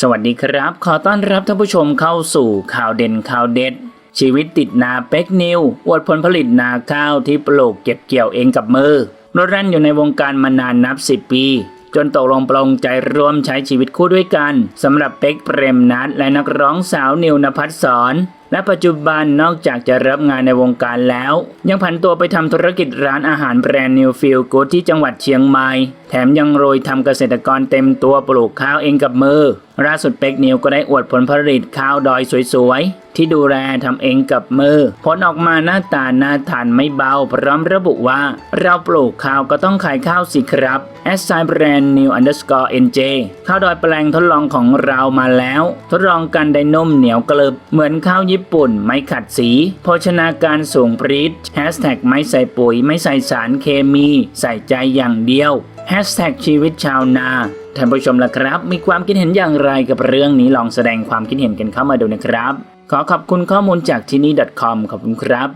สวัสดีครับ ขอต้อนรับท่านผู้ชมเข้าสู่ข่าวเด่นข่าวเด็ด ชีวิตติดนาเป็กนิวอวดผลผลิตนาข้าวที่ปลูกเก็บเกี่ยวเองกับมือรถรันอยู่ในวงการมานานนับ 10 ปี จนตกลงปลงใจร่วมใช้ชีวิตคู่ด้วยกันสำหรับเป็กเปรมนัทและนักร้องสาวนิวนภัสสร และปัจจุบันนอกจากจะรับงานในวงการแล้ว ยังผันตัวไปทำธุรกิจร้านอาหารแบรนด์นิวฟิลกูดที่จังหวัดเชียงใหม่แถมยังโรยทำเกษตรกรเต็มตัวปลูกข้าวเองกับมือล่าสุดเป็กนิวก็ได้อวดผลผลิตข้าวดอยสวยๆ ที่ดูแลทำเองกับมือ ผลออกมาหน้าตาน่าทานไม่เบา พร้อมระบุว่า เราปลูกข้าวก็ต้องขายข้าวสิครับแอสไซแบรนด์นิวเอ็นเจข้าวดอยแปลงทดลองของเรามาแล้ว ทดลองกันได้นุ่มเหนียวกระลิบเหมือนข้าวญี่ญี่ปุ่น ไม่ขัดสี โภชนาการสูงปรีดแฮชแท็กไม่ใส่ปุ๋ย ไม่ใส่สารเคมี ใส่ใจอย่างเดียวแฮชแท็กชีวิตชาวนาท่านผู้ชมล่ะครับ มีความคิดเห็นอย่างไรกับเรื่องนี้ลองแสดงความคิดเห็นกันเข้ามาดูนะครับ ขอขอบคุณข้อมูลจากที่นี่ .com ขอบคุณครับ